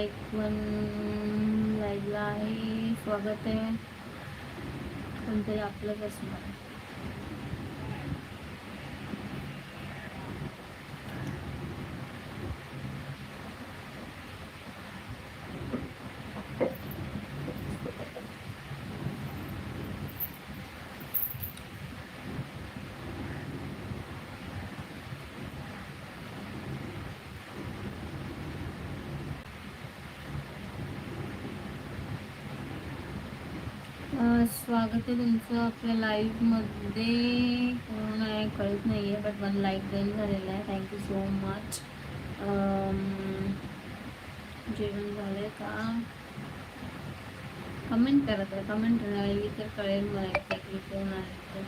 Like one लाईव्हला आहे. स्वागत आहे. कोणतरी आपलंच असणार. स्वागत आहे तुमचं आपल्या लाईव्हमध्ये कोण आहे कळत नाही आहे बट मला लाईक जॉईन झालेला आहे. थँक्यू सो मच जेवण झालं आहे का? कमेंट करत आहे कमेंट राहिली तर कळेल मला एक्झॅक्टली कोण आहे ते.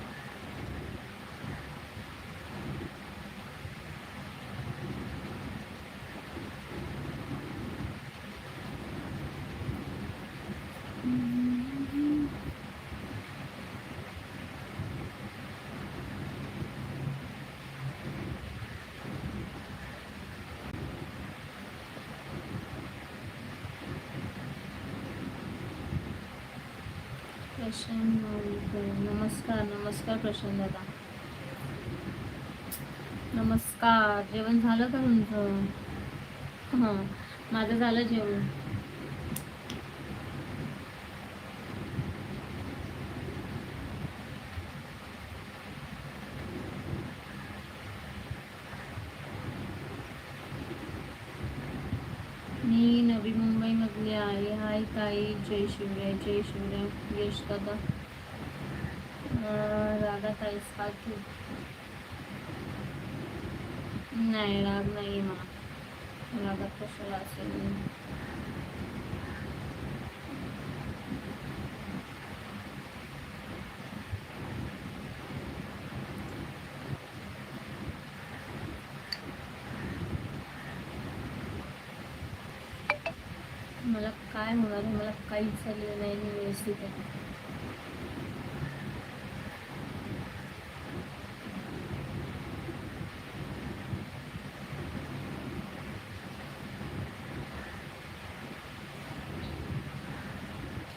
प्रशांत माळीकर. नमस्कार नमस्कार प्रशांत दादा. नमस्कार. जेवण झालं का तुमचं? हां माझं झालं जेवण मी नवी मुंबईमधली आहे हाय ताई जय शिवराय जय शिवराय यश दादा. अं, राधा ताई पाठी नाही राग नाही मला. रागात कशाला असेल मला काय होणार आहे मला काहीच झालेलं नाही मी व्यवस्थित आहे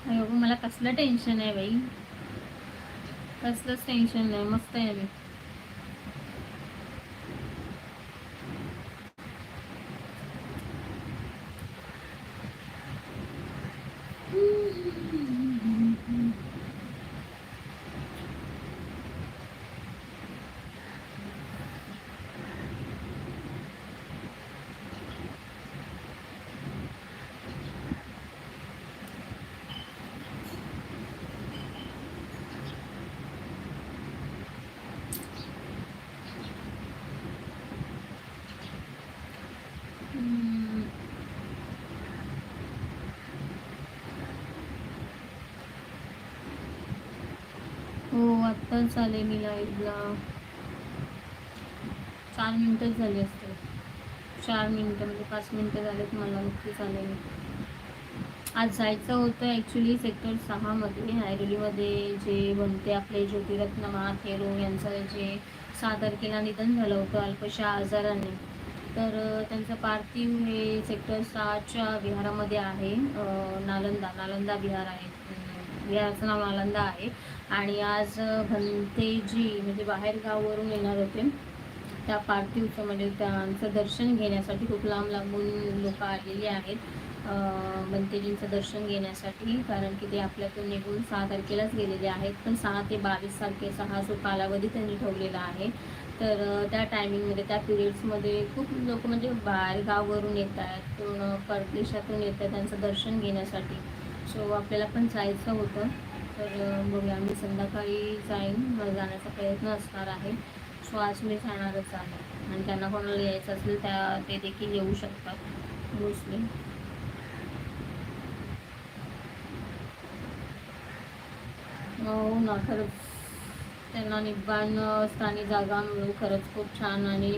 अरे बाबा, मला कसलं टेन्शन आहे बाई? कसलंच टेन्शन नाही मस्त आहे मी. तर चालेल मी लाईव्हला चार मिनटंच झाली असते चार मिनटं म्हणजे पाच मिनिटं झालेत मला नक्की चालेल. मी आज जायचं होतं ॲक्च्युली सेक्टर सहामध्ये ऐरोलीमध्ये जे बनते आपले ज्योतिरत्न थेरो यांचं जे सहा तारखेला निधन झालं होतं अल्पशा आजाराने. तर त्यांचं पार्थिव हे सेक्टर सहाच्या विहारामध्ये आहे नालंदा नालंदा विहार आहे. याचं विहाराचं नाव नालंदा आहे. आणि आज भंतेजी म्हणजे बाहेर गावावरून येणार होते. त्या पार्थिवचं म्हणजे त्यांचं दर्शन घेण्यासाठी खूप लांब लांबून लोक आलेली आहेत. भंतेजींचं दर्शन घेण्यासाठी कारण की ते आपल्यातून निघून सहा तारखेलाच गेलेले आहेत. पण सहा ते बावीस तारखेचा हा जो कालावधी त्यांनी ठेवलेला आहे तर त्या टायमिंगमध्ये त्या पिरियड्समध्ये खूप लोक म्हणजे बाहेर गावावरून येत आहेत पूर्ण परदेशातून येत आहेत त्यांचं दर्शन घेण्यासाठी. सो आपल्याला पण जायचं होतं. तर बघूया आम्ही संध्याकाळी जाईन. जाण्याचा प्रयत्न असणार आहे. सो आज मी जाणारच आहे. आणि त्यांना कोणाला यायचं असेल त्या ते देखील येऊ शकतात मोस्टली हो ना खरंच. त्यांना निब्बाण स्थानी जागा मिळू खरंच खूप छान आणि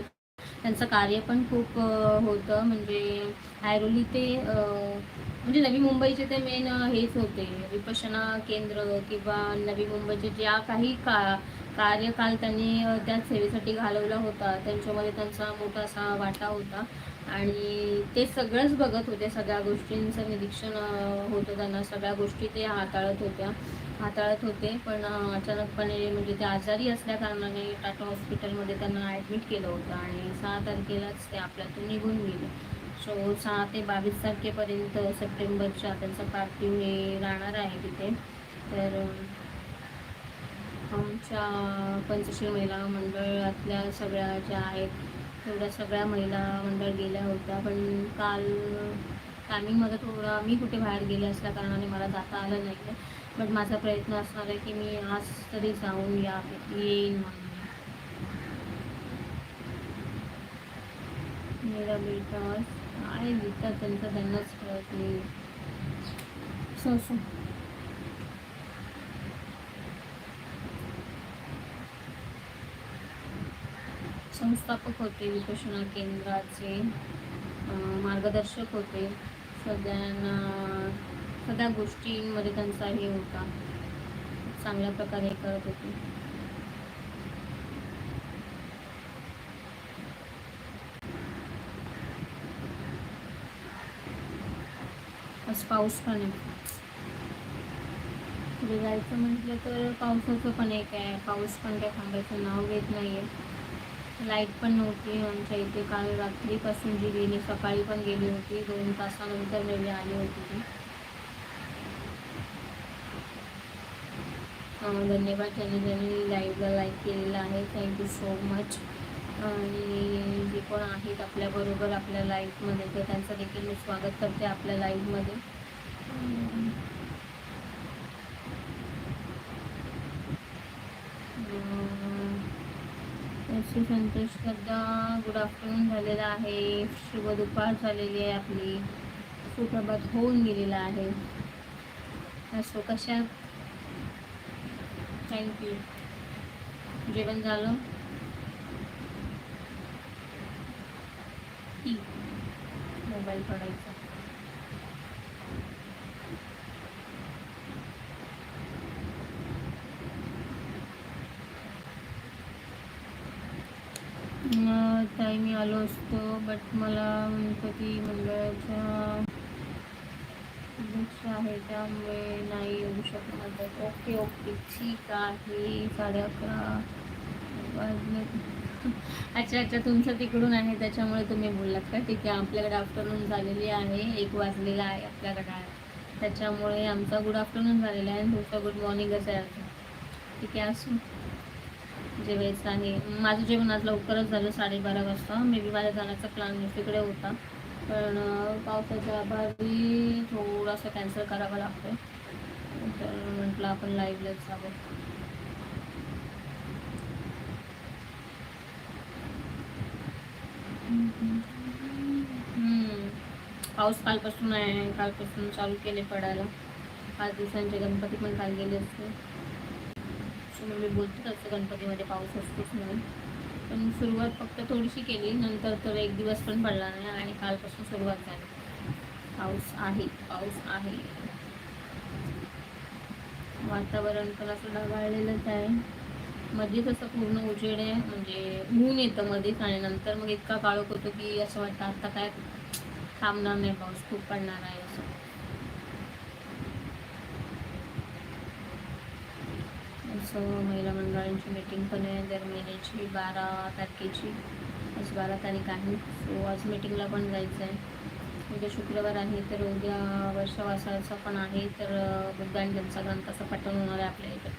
त्यांचं कार्य पण खूप होतं. म्हणजे ऐरोली ते अं, म्हणजे नवी मुंबईचे ते मेन हेच होते. विपशना केंद्र किंवा नवी मुंबईचे ज्या काही का कार्यकाल त्यांनी त्या सेवेसाठी घालवला होता. त्यांच्यामध्ये त्यांचा मोठा असा वाटा होता. आणि ते सगळंच बघत होते सगळ्या गोष्टींचं निरीक्षण होतं त्यांना सगळ्या गोष्टी ते हाताळत होत्या हाताळत होते. पण अचानकपणे म्हणजे ते आजारी असल्या कारणाने टाटा हॉस्पिटलमध्ये त्यांना ॲडमिट केलं होतं आणि सहा तारखेलाच ते आपल्यातून निघून गेले. सो सहा ते बावीस तारखेपर्यंत सप्टेंबरच्या त्यांचं पार्थिव हे राहणार आहे तिथे. तर आमच्या पंचशील महिला मंडळातल्या सगळ्या ज्या आहेत तेवढ्या सगळ्या महिला मंडळ गेल्या होत्या. पण काल टायमिंगमध्ये थोडा मी कुठे बाहेर गेले असल्या कारणाने मला जाता आलं नाही आहे बट माझा प्रयत्न असणार आहे की मी आज तरी जाऊन या येईन म्हणून. मेरा बेटा काय लिहितात त्यांचा त्यांनाच कळत नाही सो संस्थापक होते विपशना केंद्राचे मार्गदर्शक होते. सगळ्यांना सगळ्या गोष्टींमध्ये त्यांचा हे होता. चांगल्या प्रकारे करत होते. आज पाऊस पण आहे. पुढे जायचं म्हटलं तर पावसाचं पण एक आहे. पाऊस पण काय थांबायचं नाव घेत नाही आहे लाइट पण नव्हती आमच्या इथे काल रात्रीपासून जी गेली सकाळी पण गेली होती दोन तासानंतर नवी आली होती ती. धन्यवाद त्यांनी ज्यांनी लाईव्हला लाईक केलेलं आहे. थँक्यू सो मच आणि जे कोण आहेत आपल्याबरोबर आपल्या लाईफमध्ये तर त्यांचं देखील मी स्वागत करते आपल्या लाईफमध्ये श्री संतोष कद्दा गुड आफ्टरनून झालेला आहे. शुभ दुपार झालेली आहे आपली. सुप्रभात होऊन गेलेला आहे. असो कशा थँक्यू जेवण झालं? ठीक. मोबाईल पडायचा. टाईम मी आलो असतो बट मला गणपती मंडळाच्या शुभेच्छा आहे त्यामुळे नाही येऊ शकणार. ओके ओके ठीक आहे साडे अकरा वाजले. अच्छा अच्छा तुमचं तिकडून आहे त्याच्यामुळे तुम्ही बोललात का? ठीक आहे आपल्याकडे आफ्टरनून झालेली आहे एक वाजलेला आहे आपल्याकडे त्याच्यामुळे आमचा गुड आफ्टरनून झालेला आहे आणि तुमचा गुड मॉर्निंगच आहे. ठीक आहे असू. जेवायचं आहे माझं जेवण आज लवकरच झालं साडेबारा वाजता. मे बी माझ्या जाण्याचा प्लॅन तिकडे होता. पण पावसाच्या अभावी थोडासा कॅन्सल करावा लागतो तर म्हटलं आपण लाईव्हलाच जावं हम्म. पाऊस कालपासून आहे. कालपासून चालू केले पडायला. पाच दिवसांचे गणपती पण काल गेले असते म्हणून मी बोलते तसं गणपतीमध्ये पाऊस असतोच म्हणून. पण सुरुवात फक्त थोडीशी केली नंतर तर एक दिवस पण पडला नाही आणि कालपासून सुरुवात झाली. पाऊस आहे पाऊस आहे. वातावरण पण असं ढगाळलेलंच आहे. मध्येच असं पूर्ण उजेड आहे म्हणजे ऊन येतं मध्येच आणि नंतर मग इतका काळोख होतो की असं वाटतं आता काय थांबणार नाही पाऊस खूप पडणार आहे असं असं महिला मंडळांची मीटिंग पण आहे. दर महिन्याची बारा तारखेची. आज बारा तारीख आहे. सो आज मीटिंगला पण जायचं आहे. उद्या शुक्रवार आहे तर उद्या वर्षवासाचा पण आहे तर बुद्ध आणि त्यांचा ग्रंथाचं पठण होणार आहे आपल्या इथं.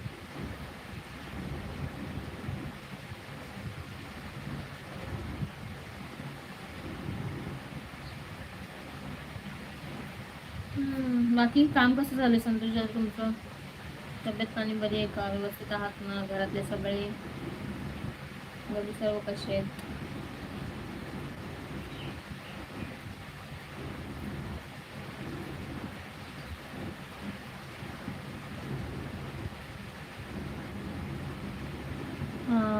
बाकी काम कसं झालं संतोष तुमचं? तब्येत पाणी बरी आहे का? व्यवस्थित आहात ना? घरातले सगळे? घरी सर्व कसे आहेत?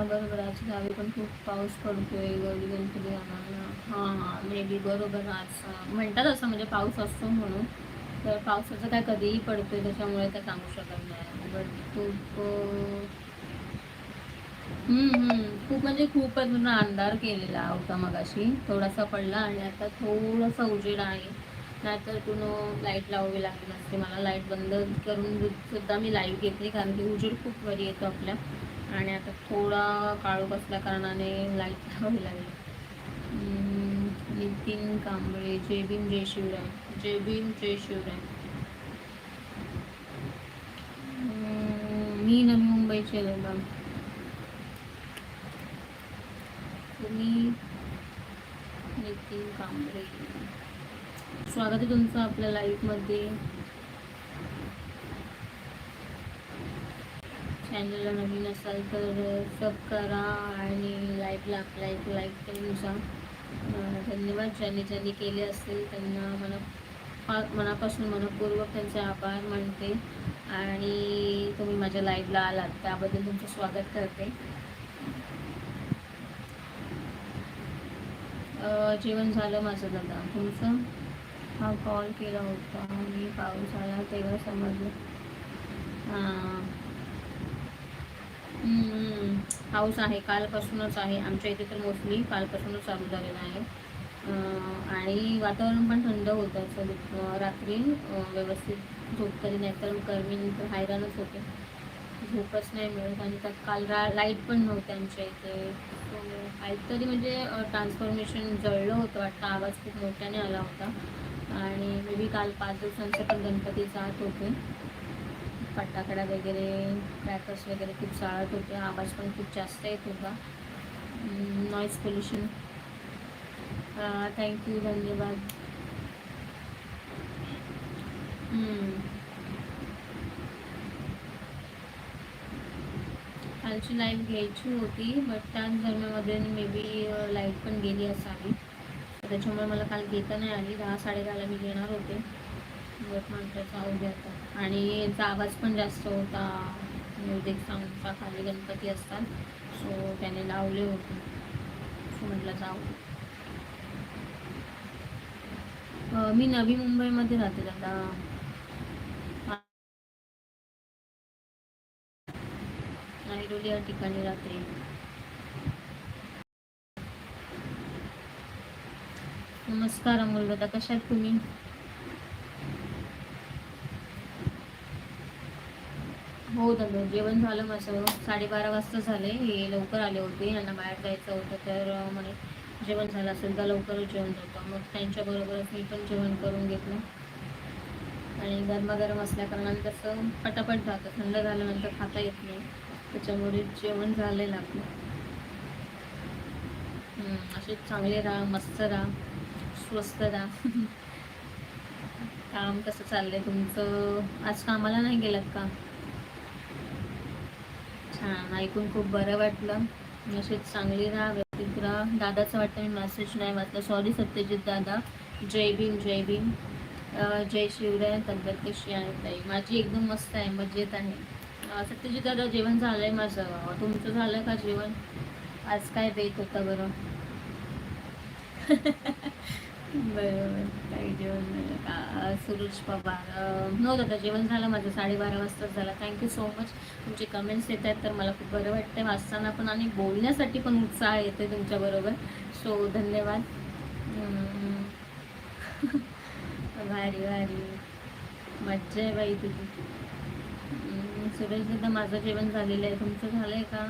बरोबर आज गावी पण खूप पाऊस पडतोय. गौरी गणपती हा हां हां. मे बी बरोबर आज. म्हणतात असं म्हणजे पाऊस असतो म्हणून. तर पावसाचं काय कधीही पडतोय त्याच्यामुळे काय सांगू शकत नाही. बट खूप खूप म्हणजे खूपच म्हणजे अंधार केलेला होता मगाशी. थोडासा पडला आणि आता थोडासा उजेड आहे. नाहीतर तुन लाइट लावावी लागली नसते मला लाइट बंद करून सुद्धा मी लाइट घेतली कारण की उजेड खूप वरी येतो आपल्या. आणि आता थोडा काळू बसल्या कारणाने लाइट लावावी लागली. नितीन कांबळे जय भीम जय शिवराय. जय भीम जय शिवराय. मी नवी मुंबईचे दादा तुम्ही नितीन कांबरे स्वागत आहे तुमचं आपल्या लाईफमध्ये चॅनलला नवीन असाल तर सब करा आणि लाईकला आपला एक लाईक करून जा. धन्यवाद. ज्यांनी ज्यांनी केले असेल त्यांना मला पा- मनापासून मनपूर्वक त्यांचे आभार मानते आणि तुम्ही माझ्या लाईव्हला आलात त्याबद्दल तुमचं स्वागत करते. जेवण झालं माझं दादा. तुमचं? हा कॉल केला होता. मी पाऊस आला तेव्हा समजलं. हां. हम्म, पाऊस आहे कालपासूनच आहे. आमच्या इथे तर मोस्टली कालपासूनच चालू झालेला आहे. आणि वातावरण पण थंड होतं असं रात्री व्यवस्थित झोप तरी नाही तर गरमी तर हैराणच होते. झोपच नाही मिळत आणि त्यात काल रा लाइट पण नव्हते आमच्या इथे. काहीतरी म्हणजे ट्रान्सफॉर्मेशन जळलं होतं वाटतं. आवाज खूप मोठ्याने आला होता. आणि मे बी काल पाच दिवसांचे पण गणपती जात होते. फटाकडा वगैरे क्रॅकर्स वगैरे खूप चाळत होते. आवाज पण खूप जास्त येत होता. नॉईज पोल्युशन थँक्यू धन्यवाद. हम्म. कालची लाईव्ह घ्यायची होती बट त्याच दरम्यामध्ये मे बी लाइट पण गेली असावी. त्याच्यामुळे मला काल घेता नाही आली. दहा साडेदहाला मी घेणार होते. बट म्हटलं जाऊ दे आता. आणि याचा आवाज पण जास्त होता. म्युझिक साऊंडचा खाली गणपती असतात. सो त्याने लावले होते. सो म्हटलं जाऊ दे. अं, मी नवी मुंबईमध्ये राहते दादा ऐरोली या ठिकाणी राहते. नमस्कार अमोल दादा कशा आहेत तुम्ही? हो दादा जेवण झालं माझं. साडेबारा वाजता झाले हे लवकर आले होते. यांना बाहेर जायचं होतं तर म्हणे जेवण झालं असेल तर लवकरच जेवण जातो मग त्यांच्याबरोबरच मी पण जेवण करून घेतलं. आणि गरमागरम असल्याकारणाने तसं कसं पटापट जातं. थंड झाल्यानंतर खाता येत नाही. त्याच्यामुळे जेवण झालेलं आपलं. असे चांगले राहा मस्त राहा स्वस्त राहा. काम कसं चाललंय तुमचं? आज कामाला नाही गेलात का? छान ऐकून खूप बरं वाटलं. असेच चांगली राहा व्यवस्थित दादाचं वाटतं मी मेसेज नाही वाचला. सॉरी सत्यजित दादा. जय भीम जय भीम. जय शिवराय तब्येत कशी आहे ताई? माझी एकदम मस्त आहे मजेत आहे. सत्यजित दादा जेवण झालं आहे माझं? तुमचं झालं का जेवण? आज काय बेत होता बरं? बरोबर काही जेवण झालं का? सुरेश पवार अं, हो दादा जेवण झालं. माझं साडेबारा वाजताच झालं. थँक्यू सो मच तुमचे कमेंट्स येत आहेत तर मला खूप बरं वाटतं वाचताना पण आणि बोलण्यासाठी पण उत्साह येतो तुमच्याबरोबर सो धन्यवाद. भारी भारी. मज्जा आहे बाई तुझी. सुरेश दादा माझं जेवण झालेलं आहे. तुमचं झालं आहे का?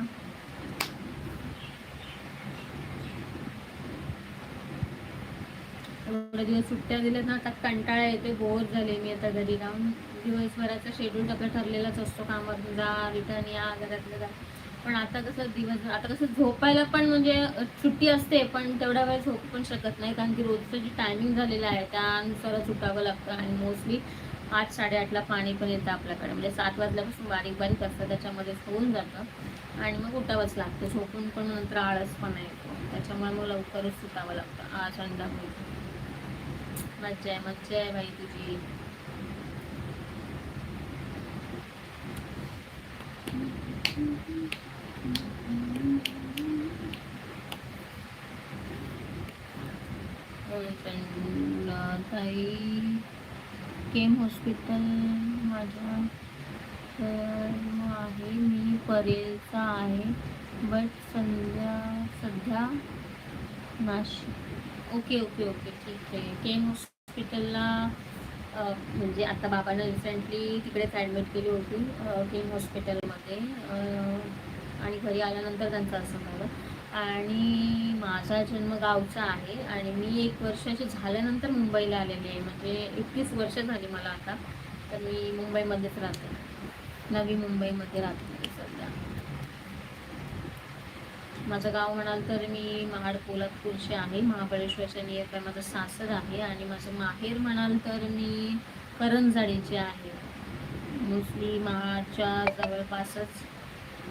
एवढे दिवस सुट्ट्या दिल्यात ना आता कंटाळा येते बोर झाले मी आता घरी राहून दिवसभराचा शेड्यूल आपला ठरलेलाच असतो कामात जा रिटर्न या घरातलं जा. पण आता कसं दिवस आता कसं झोपायला पण म्हणजे सुट्टी असते पण तेवढा वेळ झोप पण शकत नाही कारण की रोजचं जे टायमिंग झालेलं आहे त्यानुसारच उठावं लागतं. आणि मोस्टली आठ साडेआठला पाणी पण येतं आपल्याकडे. म्हणजे सात वाजल्यापासून बारीक बारीक असतं त्याच्यामध्ये होऊन जातं. आणि मग उठावंच लागतं. झोपून पण नंतर आळसपणा येतो. त्याच्यामुळे मग लवकरच सुटावं लागतं. आज अंदाज मिळतो मज्जा आहे मज्जा आहे बाई तुझी केम हॉस्पिटल माझ्या आहे मी परेलचा आहे बट संध्या सध्या नाशिक ओके ओके ओके ठीक आहे केम हॉस्पिटलला म्हणजे आता बाबांना रिसेंटली तिकडेच ॲडमिट केली होती किंग हॉस्पिटलमध्ये आणि घरी आल्यानंतर त्यांचं असं झालं. आणि माझा जन्म गावचा आहे आणि मी एक वर्षाची झाल्यानंतर मुंबईला आलेली आहे. म्हणजे एकतीस वर्ष झाली मला आता. तर मी मुंबईमध्येच राहते. नवी मुंबईमध्ये राहते मी सध्या माझं गाव म्हणाल तर मी महाड पोलादपूरचे आहे महाबळेश्वरच्या नियर बाय माझं सासर आहे आणि माझं माहेर म्हणाल तर मी करंजाडीचे आहे. मोस्टली महाडच्या जवळपासच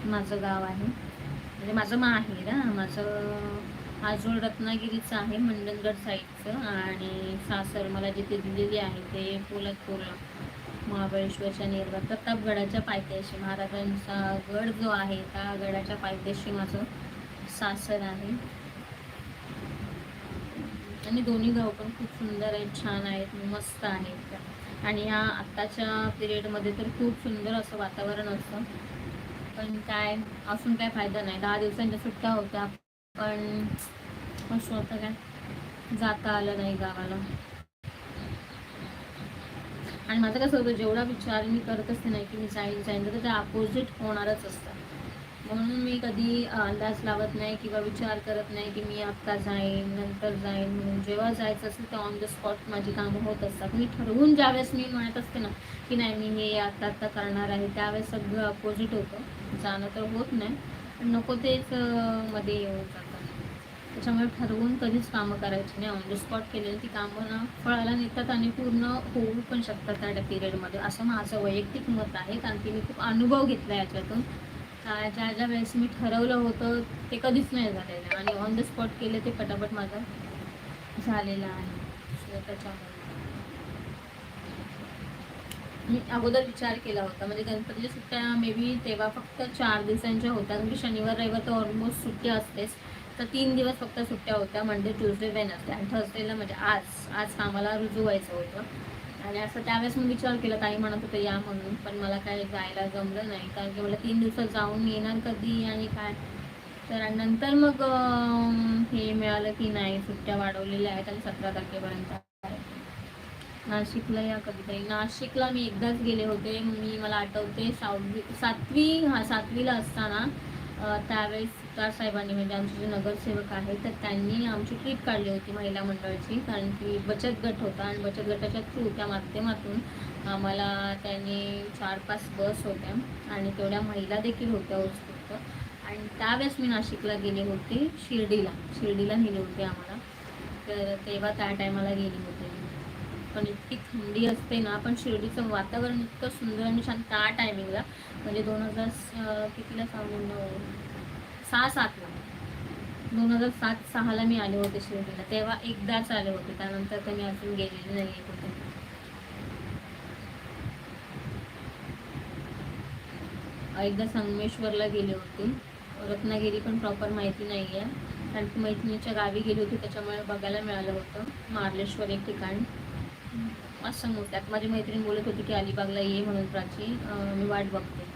माझं गाव आहे. म्हणजे माझं माहेर हां माझं आजोळ रत्नागिरीचं आहे मंडणगड साईडचं आणि सासर मला जिथे दिलेली आहे ते पोलादपूरला महाबळेश्वरच्या निर्वात प्रतापगडाच्या पायथ्याशी महाराजांचा गड जो आहे त्या गडाच्या पायथ्याशी माझं सासर आहे. आणि दोन्ही गाव पण खूप सुंदर आहेत छान आहेत मस्त आहेत आणि ह्या आत्ताच्या पिरियडमध्ये तर खूप सुंदर असं वातावरण असतं. पण काय असून काय फायदा नाही. दहा दिवसांच्या सुट्ट्या होत्या पण असं होतं काय? जाता आलं नाही गावाला. आणि माझं कसं होतं जेवढा विचार मी करत असते नाही की मी जाईन जाईन तर ते अपोजिट होणारच असतं. म्हणून मी कधी अंदाज लावत नाही किंवा विचार करत नाही की मी आत्ता जाईन नंतर जाईन. म्हणून जेव्हा जायचं असेल तर ऑन द स्पॉट माझी कामं होत असतात. मी ठरवून ज्यावेळेस मी म्हणत असते ना की नाही मी हे आत्ता आत्ता करणार आहे त्यावेळेस सगळं अपोजिट होतं. जाणं तर होत नाही पण नको तेच मध्ये येऊन जातं त्याच्यामुळे ठरवून कधीच कामं करायची नाही. ऑन द स्पॉट केलेली ती कामं ना फळाला नेतात आणि पूर्ण होऊ पण शकतात त्या पिरियडमध्ये असं माझं वैयक्तिक मत आहे कारण की मी खूप अनुभव घेतला याच्यातून. ज्या ज्या वेळेस मी ठरवलं होतं ते कधीच नाही झालेलं आणि ऑन द स्पॉट केलं ते पटापट माझं झालेलं आहे. त्याच्यामुळे. मी अगोदर विचार केला होता म्हणजे गणपतीच्या सुट्ट्या मे बी तेव्हा फक्त चार दिवसांच्या होत्या. म्हणजे शनिवार रविवार तर ऑलमोस्ट सुट्टी असतेच. तर तीन दिवस फक्त सुट्ट्या होत्या मंडे ट्युजडे वेनसडे आणि थर्सडेला म्हणजे आज. आज कामाला रुजू व्हायचं होतं. आणि असं त्यावेळेस मी विचार केला ताई म्हणत होतं या म्हणून. पण मला काय जायला जमलं नाही कारण की मला तीन दिवसात जाऊन येणार कधी आणि काय. तर नंतर मग हे मिळालं की नाही सुट्ट्या वाढवलेल्या आहेत आणि सतरा तारखेपर्यंत नाशिकला या कधीतरी. नाशिकला मी एकदाच गेले होते. मी मला आठवते सातवी सातवी हा सातवीला असताना त्यावेळेस सुतार साहेबांनी म्हणजे आमचे जे नगरसेवक आहेत तर त्यांनी आमची ट्रीप काढली होती महिला मंडळाची कारण की बचत गट होता आणि बचत गटाच्या थ्रू त्या माध्यमातून आम्हाला त्यांनी चार पाच बस होत्या आणि तेवढ्या महिला देखील होत्या उत्स्फूर्त. आणि त्यावेळेस मी नाशिकला गेले होते शिर्डीला. शिर्डीला नेले होते आम्हाला. तर तेव्हा त्या टायमाला गेले होते. पण इतकी थंडी असते ना पण शिर्डीचं वातावरण इतकं सुंदर आणि छान त्या टायमिंगला म्हणजे दोन हजार कितीला सांगून सहा सातला दोन हजार सात सहाला मी आले होते शिर्डीला. तेव्हा एकदाच आले होते. त्यानंतर तर मी अजून गेलेले नाही आहे कुठे. एकदा संगमेश्वरला गेले होते. रत्नागिरी पण प्रॉपर माहिती नाही आहे कारण की मैत्रिणीच्या गावी गेली होती त्याच्यामुळे बघायला मिळालं होतं. मार्लेश्वर एक ठिकाण. असं मोठ्यात माझी मैत्रीण बोलत होती की अलिबागला ये म्हणून प्राची. मी वाट बघते.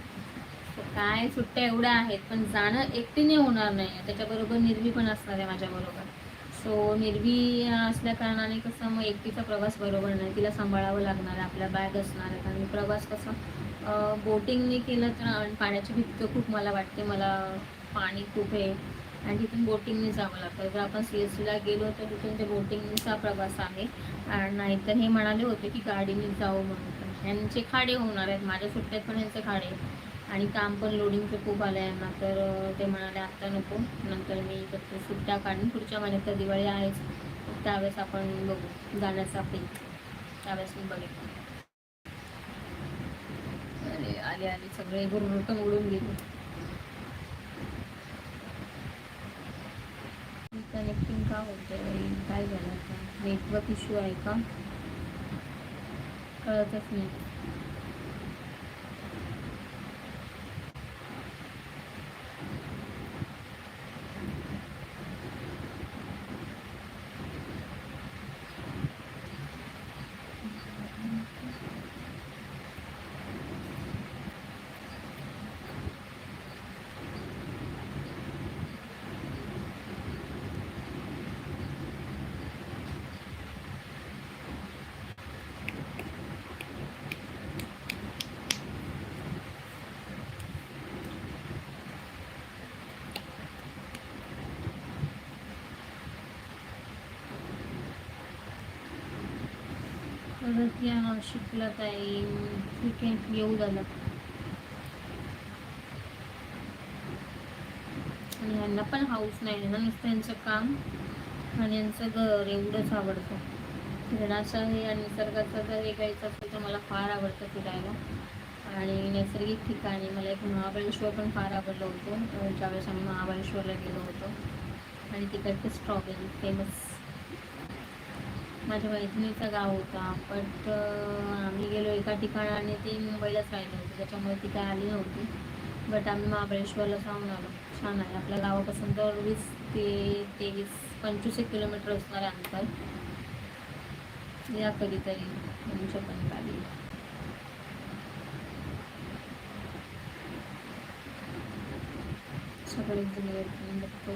काय सुट्ट्या एवढ्या आहेत पण जाणं एकटीने होणार नाही आहे त्याच्याबरोबर निर्वी पण असणार आहे माझ्याबरोबर. सो निर्वी असल्या कारणाने कसं मग एकटीचा प्रवास बरोबर नाही. तिला सांभाळावं लागणार आहे आपल्या बॅग असणार आहेत आणि प्रवास कसं बोटिंगने केलं तर आणि पाण्याची भीती खूप मला वाटते. मला पाणी खूप आहे. आणि तिथून बोटिंगने जावं लागतं. जर आपण सी एस सीला गेलो तर तिथून ते बोटिंगचा प्रवास आहे. आणि नाहीतर हे म्हणाले होते की गाडीने जाऊ म्हणून. पण ह्यांचे खाडे होणार आहेत. माझ्या सुट्ट्यात पण ह्यांचे खाडे आणि काम पण लोडिंगचं खूप आलं आहे यांना तर ते म्हणाले आत्ता नको. नंतर मी फक्त सुट्ट्या काढून पुढच्या महिन्यात तर दिवाळी आहेच. त्यावेळेस आपण बघू. जाण्याचा पेन त्यावेळेस मी बघेन. अरे आले आले. सगळे गुरुटं उडून गेले. का होतंय? काय झालं का नेटवर्क इश्यू आहे का? कळतच नाही. जाते नाशिकला टाईम ठीक आहे येऊ झालं. आणि यांना पण हाऊस नाही ना नुसतं यांचं काम आणि यांचं घर एवढंच आवडतं. फिरण्याचं हे आणि निसर्गाचं जर हे घ्यायचं असेल तर मला फार आवडतं फिरायला. आणि नैसर्गिक ठिकाणी मला एक महाबळेश्वर पण फार आवडलं होतं. ज्यावेळेस आम्ही महाबळेश्वरला गेलो होतो. आणि तिकडचे स्ट्रॉबेरी फेमस माझ्या मैत्रिणीचं गाव होता. बट आम्ही गेलो एका ठिकाणाने आणि ती मुंबईलाच राहिली होती. त्याच्यामुळे ती काय आली नव्हती. बट आम्ही महाबळेश्वरला जाऊन आलो. छान आहे. आपल्या गावापासून तर वीस ते तेवीस पंचवीस एक किलोमीटर असणार आहे अंतर. या कधीतरी तुमच्या पण गाडी सगळे बघतो